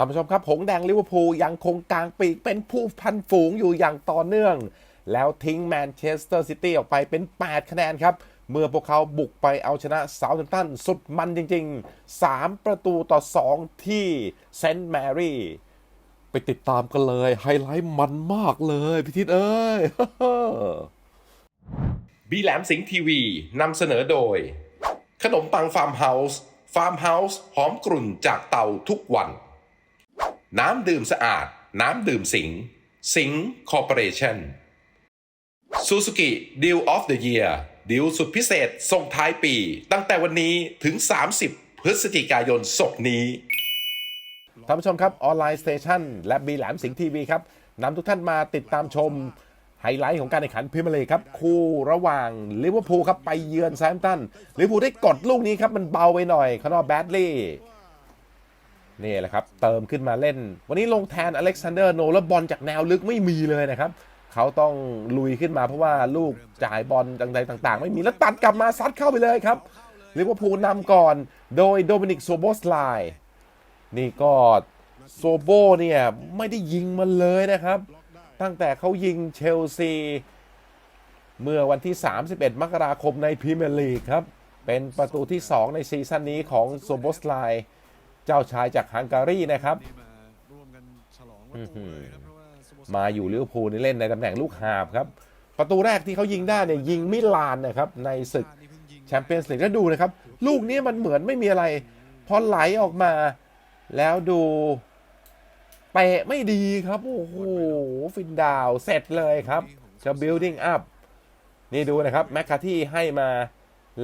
ท่านผู้ชมครับ หงแดงลิเวอร์พูลยังคงกลางปีกเป็นผู้พันฝูงอยู่อย่างต่อเนื่อง แล้วทิ้งแมนเชสเตอร์ซิตี้ออกไปเป็น 8 คะแนนครับ เมื่อพวกเขาบุกไปเอาชนะเซาท์แฮมป์ตันสุดมันจริง ๆ 3 ประตูต่อ 2 ที่เซนต์แมรี่ไปติดตามกันเลย ไฮไลท์มันมากเลยพี่ทิศเอ้ยบีแหลมสิงห์ทีวีนำเสนอโดย ขนมปังฟาร์มเฮาส์ฟาร์มเฮาส์หอมกรุ่นจากเตาทุกวัน น้ำดื่มสะอาด น้ำดื่มสิง สิงคอร์ปอเรชั่นซูซูกิดีลออฟเดอะเยียร์ดีลสุดพิเศษส่งท้ายปี ตั้งแต่วันนี้ถึง 30 พฤศจิกายนศกนี้ท่านผู้ชมครับ ออนไลน์สเตชันและบีแหลมสิงทีวีครับนำทุกท่านมาติดตามชมไฮไลท์ของการแข่งขันพรีเมียร์ลีกครับ คู่ระหว่างลิเวอร์พูลครับ ไปเยือนแซมตันลิเวอร์พูลได้กดลูกนี้ครับ มันเบาไปหน่อยคานอแบดลี่ นี่แหละครับ เติมขึ้นมาเล่น วันนี้ลงแทนอเล็กซานเดอร์โนแล้วบอลจากแนวลึกไม่มีเลยนะครับ เขาต้องลุยขึ้นมาเพราะว่าลูกจ่ายบอลต่าง ๆ ไม่มีแล้วตัดกลับมาซัดเข้าไปเลยครับลิเวอร์พูลนำก่อนโดยโดมินิกโซโบสไลนี่ก็โซโบเนี่ยไม่ได้ยิงมันเลยนะครับ ตั้งแต่เขายิงเชลซี เมื่อวันที่ 31 มกราคมในพรีเมียร์ลีกครับ เป็นประตูที่ 2 ในซีซั่นนี้ของโซโบสไลน์ เจ้าชายจากฮังการีนะครับนี่มาร่วมกันฉลองประตูเลยครับเพราะว่าสโมสรมาอยู่ลิเวอร์พูลนี่เล่นในตำแหน่งลูกหาบครับ ประตูแรกที่เขายิงได้เนี่ยยิงมิลานนะครับในศึกนี่เพิ่งยิงแชมเปี้ยนส์ลีกแล้วดูนะครับ ลูกนี้มันเหมือนไม่มีอะไร พอไหลออกมา แล้วดูเตะไม่ดีครับ โอ้โห ฟินดาวเสร็จเลยครับจะ building up นี่ดูนะครับ แมคคาที่ให้มา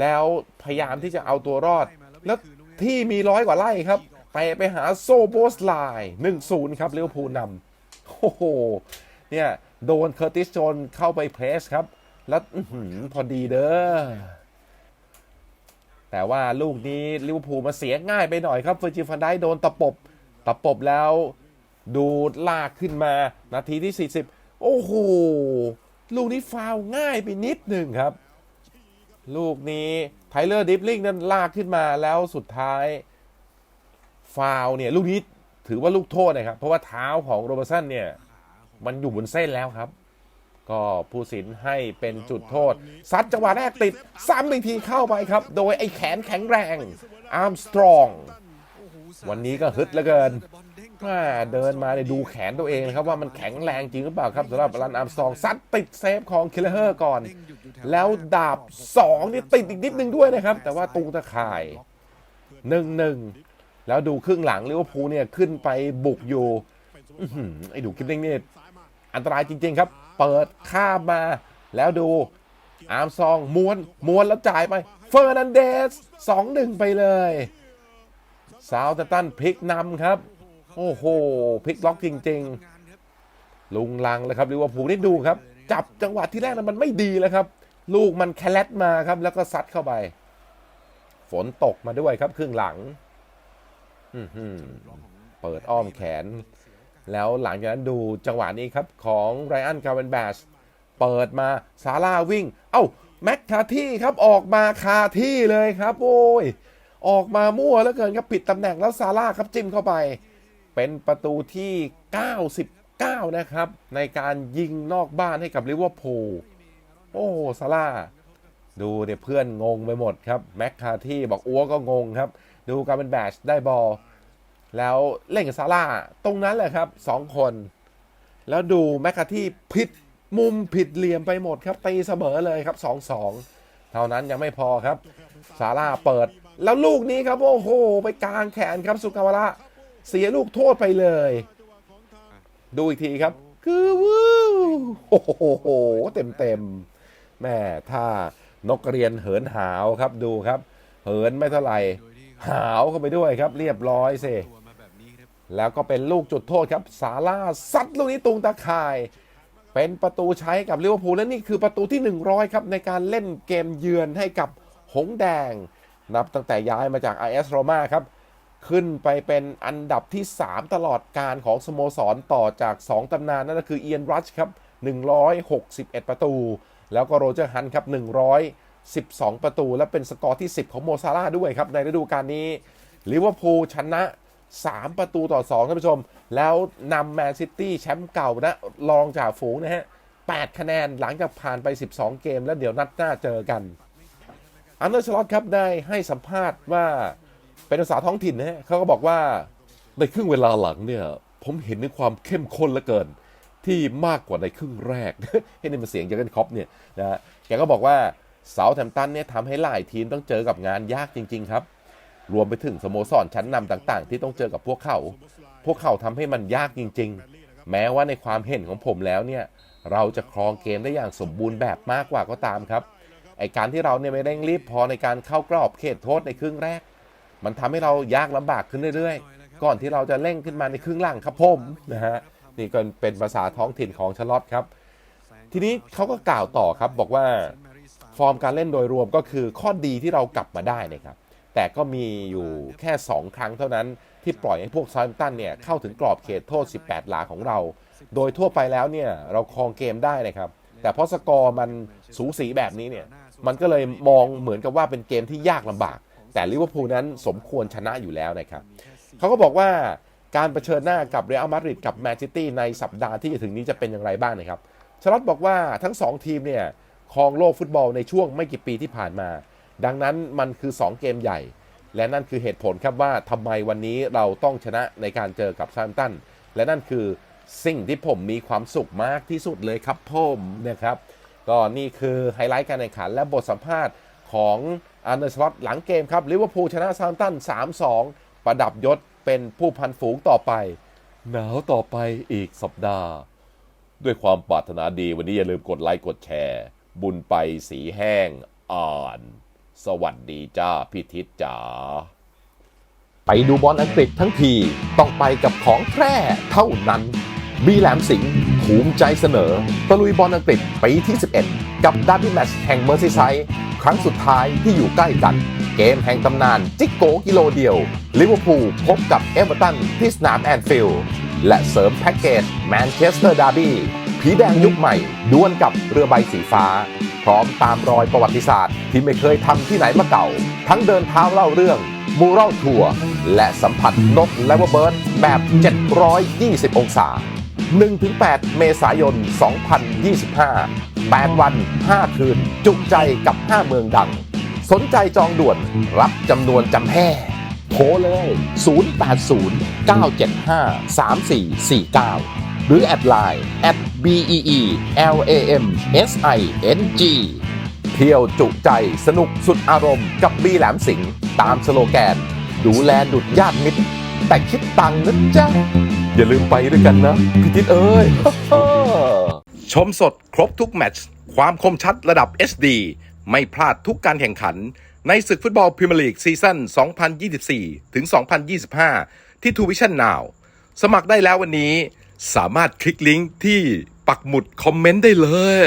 แล้วพยายามที่จะเอาตัวรอด แล้วที่มีร้อยกว่าไล่ครับ ไปไปหาโซโบสไลน์หนึ่งศูนย์ครับลิเวอร์พูนำโอ้โห เนี่ย โดนเคอร์ติสโจนเข้าไปเพรสครับ แล้วอพอดีเด้อ แต่ว่าลูกนี้ลิเวอร์พูลมาเสียง่ายไปหน่อยครับเฟอร์จิฟันไดค์โดนตะปบ ตะปบแล้ว ดูดลากขึ้นมา นาทีที่ 40 โอ้โห ลูกนี้ฟาวง่ายไปนิดหนึ่งครับ ลูกนี้ไทเลอร์ดิฟลิงนั้นลากขึ้นมาแล้วสุดท้าย ฟาวเนี่ยลูกนี้ถือว่าลูกโทษนะครับ เพราะว่าเท้าของโรเบอร์สันเนี่ยมันอยู่บนเส้นแล้วครับ ก็ผู้สินให้เป็นจุดโทษ ซัดจังหวะแรกติด ซ้ำอีกทีเข้าไปครับ โดยไอ้แขนแข็งแรงอาร์มสตรอง วันนี้ก็ฮึดเหลือเกินม่เดินมาเนี่ยดูแขนตัวเองนะครับว่ามันแข็งแรงจริงหรือเปล่าครับสำหรับรันอาร์มสตรองซัดติดเซฟของคิลเลอร์ก่อน แล้วดาบ2นี่ติดอีกนิดนึงด้วยนะครับ แต่ว่าตุงตะข่ายหนึ่งหนึ่ง แล้วดูครึ่งหลังลิเวอร์พูลเนี่ยขึ้นไปบุกอยู่ไอ้ดูกิฟลิงเนี่ยอันตรายจริง ๆ ครับ เปิดข้ามมาแล้วดูอาร์มซองม้วนม้วนแล้วจ่ายไป เฟอร์นันเดสสองหนึ่งไปเลยซาวต์ตันพลิกนำครับ โอ้โหพลิกล็อกจริง ๆ ลุงลังเลยครับลิเวอร์พูลนี่ดูครับ จับจังหวะที่แรกนั้นมันไม่ดีแล้วครับ ลูกมันแคลตมาครับ แล้วก็ซัดเข้าไป ฝนตกมาด้วยครับครึ่งหลัง เปิดอ้อมแขน แล้วหลังจากนั้นดูจังหวะนี้ครับ ของไรอันคาร์เวนแบชเปิดมาซาร่าวิ่ง เอ้า แม็กคาที่ครับออกมาคาที่เลยครับ โอ้ย ออกมามั่วแล้วเกินครับผิดตำแหน่งแล้วซาร่าครับจิ้มเข้าไป เป็นประตูที่ 99 นะครับ ในการยิงนอกบ้านให้กับลิเวอร์พูลโอ้ซาร่า ดูเนี่ยเพื่อนงงไปหมดครับแม็กคาที่บอกอัวก็งงครับ ดูการเป็นแบชได้บอลแล้วเล่นกับซาร่าตรงนั้นแหละครับสองคน แล้วดูแมคคาที่ผิดมุมผิดเหลี่ยมไปหมดครับตีเสมอเลยครับ 2-2 เท่านั้นยังไม่พอครับซาร่าเปิด แล้วลูกนี้ครับโอ้โห ไปกลางแขนครับสุกาวระเสียลูกโทษไปเลย ดูอีกทีครับ คือวู้โอ้โหเต็มเต็มแม่ถ้า นกเรียนเหินหาวครับดูครับ เหินไม่เท่าไหร่หาวเข้าไปด้วยครับ เรียบร้อยสิตัวมาแล้วก็เป็นลูกจุดโทษครับ ซาร่าซัดลูกนี้ตุงตาข่าย เป็นประตูใช้กับลิเวอร์พูลและนี่คือประตูที่ 100 ครับ ในการเล่นเกมเยือนให้กับหงแดง นับตั้งแต่ย้ายมาจาก IS Roma ครับ ขึ้นไปเป็นอันดับที่ 3 ตลอดการของสโมสรต่อจาก 2ตำนานนั่นก็คือเอียนรัชครับ 161 ประตู แล้วก็โรเจอร์ฮันครับ112 ประตู และเป็นสกอร์ที่ 10 ของโมซาร่าด้วยครับในฤดูกาลนี้ลิเวอร์พูลชนะ 3 ประตูต่อ2ท่านผู้ชม แล้วนำแมนซิตี้แชมป์เก่านะรองจากฝูงนะฮะ 8 คะแนนหลังจากผ่านไป 12 เกม แล้วเดี๋ยวนัดหน้าเจอกัน อันเดอร์ชลอตครับได้ให้สัมภาษณ์ว่าเป็นภาษาท้องถิ่นนะฮะเขาก็บอกว่าในครึ่งเวลาหลังเนี่ย ผมเห็นถึงความเข้มข้นเหลือเกิน ที่มากกว่าในครึ่งแรก ให้นี่มันเสียงเจอร์เกนคอปเนี่ยนะฮะแกก็บอกว่าเซาแ h มตันเนี่ยทำให้หลายทีมต้องเจอกับงานยากจริง ๆ ครับ รวมไปถึงสโมสรชั้นนำต่าง ๆ ที่ต้องเจอกับพวกเขา พวกเขาทำให้มันยากจริง ๆ แม้ว่าในความเห็นของผมแล้วเนี่ยเราจะครองเกมได้อย่างสมบูรณ์แบบมากกว่าก็ตามครับไอการที่เราเนี่ยไม่เร่งรีบพอในการเข้ากรอบเขตโทษในครึ่งแรก มันทำให้เรายากลำบากขึ้นเรื่อยๆ ก่อนที่เราจะเร่งขึ้นมาในครึ่งหลังครับผมนะฮะ นี่ก็เป็นภาษาท้องถิ่นของชาร์ลอตครับ ทีนี้เขาก็กล่าวต่อครับบอกว่าฟอร์มการเล่นโดยรวมก็คือข้อดีที่เรากลับมาได้นะครับ แต่ก็มีอยู่แค่ 2 ครั้งเท่านั้นที่ปล่อยให้พวกซา u ์ตันเนี่ยเข้าถึงกรอบเขตโทษ 18 หลาของเรา โดยทั่วไปแล้วเนี่ยเราครองเกมได้นะครับ แต่เพราะสกอร์มันสูสีแบบนี้เนี่ยมันก็เลยมองเหมือนกับว่าเป็นเกมที่ยากลำบาก แต่ลิเวอร์พูลนั้นสมควรชนะอยู่แล้วนะครับเขาก็บอกว่า การเผชิญหน้ากับเรอัลมาดริดกับแมนซิตี้ในสัปดาห์ที่จะถึงนี้จะเป็นอย่างไรบ้างนะครับชลอตบอกว่าทั้ง 2 ทีมเนี่ยครองโลกฟุตบอลในช่วงไม่กี่ปีที่ผ่านมา ดังนั้นมันคือ 2 เกมใหญ่ และนั่นคือเหตุผลครับว่าทำไมวันนี้เราต้องชนะในการเจอกับซา u ์ตันและนั่นคือสิ่งที่ผมมีความสุขมากที่สุดเลยครับผมนะครับก็นี่คือไฮไลท์การแข่งขันและบทสัมภาษณ์ของอันเดอร์สล็อตหลังเกมครับลิเวอร์พูลชนะซา u ์ตัน3-2 ประดับยศ เป็นผู้พันฝูงต่อไป หนาวต่อไปอีกสัปดาห์ ด้วยความปรารถนาดีวันนี้อย่าลืมกดไลค์กดแชร์ บุญไปสีแห้งอ่าน สวัสดีจ้าพี่ทิศจ๋าไปดูบอลอังกฤษทั้งทีต้องไปกับของแท้เท่านั้น บีแหลมสิงห์ภูมิใจเสนอตะลุยบอลอังกฤษปีที่ 11 กับดาร์บี้แมชแห่งเมอร์ซีไซด์ครั้งสุดท้ายที่อยู่ใกล้กัน เกมแห่งตำนาน จิกโกกิโลเดียวลิเวอร์พูลพบกับเอเวอร์ตันที่สนามแอนฟิลด์และเสริมแพ็กเกจแมนเชสเตอร์ดาร์บี้ผีแดงยุคใหม่ดวลกับเรือใบสีฟ้า พร้อมตามรอยประวัติศาสตร์ที่ไม่เคยทำที่ไหนมาเก่า ทั้งเดินเท้าเล่าเรื่องมูรัลทัวร์และสัมผัสนกและว่าเบิร์ดแบบ 720 องศา 1-8 เมษายน 2025 8 วัน 5 คืน จุใจกับ 5 เมืองดัง สนใจจองด่วนรับจำนวนจำแห่โทรเลย 080 975 3449 หรือแอดไลน์ at bee lam sing เที่ยวจุใจสนุกสุดอารมณ์กับบีแหลมสิงตามสโลแกน ดูแลดุดญาติมิตร แต่คิดตังค์นะจ๊ะ อย่าลืมไปด้วยกันนะพี่ทิศเอ้ย ชมสดครบทุกแมตช์ความคมชัดระดับ HD ไม่พลาดทุกการแข่งขัน ในศึกฟุตบอลพรีเมียร์ลีกซีซั่น 2024 ถึง 2025 ที่ทูวิชั่นนาวสมัครได้แล้ววันนี้ สามารถคลิกลิงก์ที่ปักหมุดคอมเมนต์ได้เลย